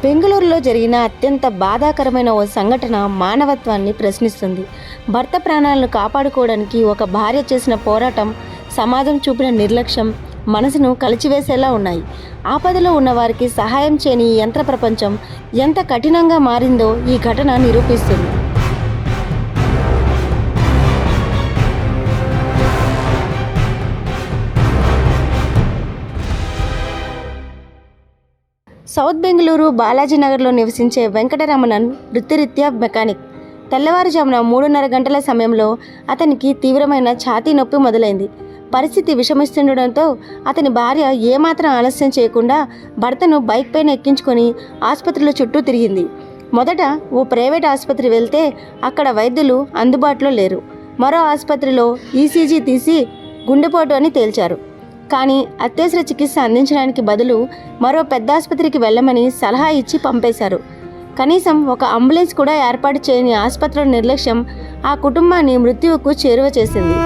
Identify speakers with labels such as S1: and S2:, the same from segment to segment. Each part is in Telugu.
S1: బెంగళూరులో జరిగిన అత్యంత బాధాకరమైన ఓ సంఘటన మానవత్వాన్ని ప్రశ్నిస్తుంది. భర్త ప్రాణాలను కాపాడుకోవడానికి ఒక భార్య చేసిన పోరాటం సమాజం చూపిన నిర్లక్ష్యం మనసును కలిచివేసేలా ఉన్నాయి. ఆపదలో ఉన్నవారికి సహాయం చేయని ఈ యంత్ర ప్రపంచం ఎంత కఠినంగా మారిందో ఈ ఘటన నిరూపిస్తుంది. సౌత్ బెంగళూరు బాలాజీనగర్లో నివసించే వెంకటరమణన్ వృత్తిరీత్యా మెకానిక్. తెల్లవారుజామున మూడున్నర గంటల సమయంలో అతనికి తీవ్రమైన ఛాతీ నొప్పి మొదలైంది. పరిస్థితి విషమిస్తుండడంతో అతని భార్య ఏమాత్రం ఆలస్యం చేయకుండా భర్తను బైక్ పైన ఎక్కించుకొని ఆసుపత్రుల చుట్టూ తిరిగింది. మొదట ఓ ప్రైవేట్ ఆసుపత్రి వెళ్తే అక్కడ వైద్యులు అందుబాటులో లేరు. మరో ఆసుపత్రిలో ఈసీజీ తీసి గుండెపోటు అని తేల్చారు. కానీ అత్యవసర చికిత్స అందించడానికి బదులు మరో పెద్ద ఆసుపత్రికి వెళ్ళమని సలహా ఇచ్చి పంపేశారు. కనీసం ఒక అంబులెన్స్ కూడా ఏర్పాటు చేయని ఆసుపత్రుల నిర్లక్ష్యం ఆ కుటుంబాన్ని మృత్యువుకు చేరువ చేసింది.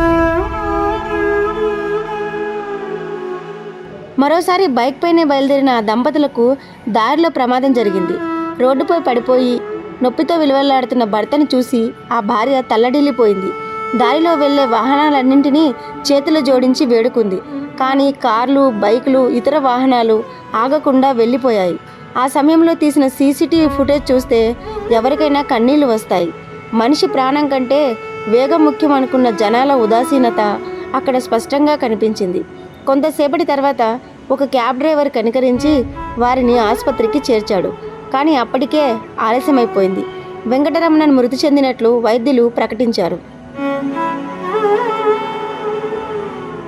S1: మరోసారి బైక్ పైనే బయలుదేరిన ఆ దంపతులకు దారిలో ప్రమాదం జరిగింది. రోడ్డుపై పడిపోయి నొప్పితో విలువలాడుతున్న భర్తను చూసి ఆ భార్య తల్లడిల్లిపోయింది. దారిలో వెళ్ళే వాహనాలన్నింటినీ చేతులు జోడించి వేడుకుంది. కానీ కార్లు బైకులు ఇతర వాహనాలు ఆగకుండా వెళ్ళిపోయాయి. ఆ సమయంలో తీసిన సీసీటీవీ ఫుటేజ్ చూస్తే ఎవరికైనా కన్నీళ్ళు వస్తాయి. మనిషి ప్రాణం కంటే వేగం ముఖ్యం అనుకున్న జనాల ఉదాసీనత అక్కడ స్పష్టంగా కనిపించింది. కొంతసేపటి తర్వాత ఒక క్యాబ్ డ్రైవర్ కనికరించి వారిని ఆసుపత్రికి చేర్చాడు. కానీ అప్పటికే ఆలస్యమైపోయింది. వెంకటరమణన్ మృతి చెందినట్లు వైద్యులు ప్రకటించారు.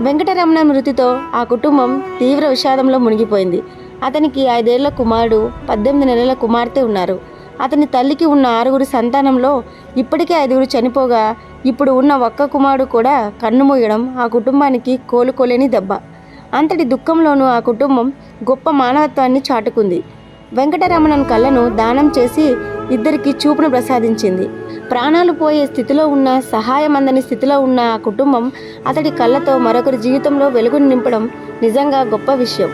S1: వెంకటరమణ మృతితో ఆ కుటుంబం తీవ్ర విషాదంలో మునిగిపోయింది. అతనికి ఐదేళ్ళ కుమారుడు పద్దెనిమిది నెలల కుమార్తె ఉన్నారు. అతని తల్లికి ఉన్న ఆరుగురు సంతానంలో ఇప్పటికే ఐదుగురు చనిపోగా ఇప్పుడు ఉన్న ఒక్క కుమారుడు కూడా కన్నుమూయడం ఆ కుటుంబానికి కోలుకోలేని దెబ్బ. అంతటి దుఃఖంలోనూ ఆ కుటుంబం గొప్ప మానవత్వాన్ని చాటుకుంది. వెంకటరమణన్ కళ్ళను దానం చేసి ఇద్దరికి చూపును ప్రసాదించింది. ప్రాణాలు పోయే స్థితిలో ఉన్న సహాయం అందని స్థితిలో ఉన్న ఆ కుటుంబం అతడి కళ్ళతో మరొకరి జీవితంలో వెలుగును నింపడం నిజంగా గొప్ప విషయం.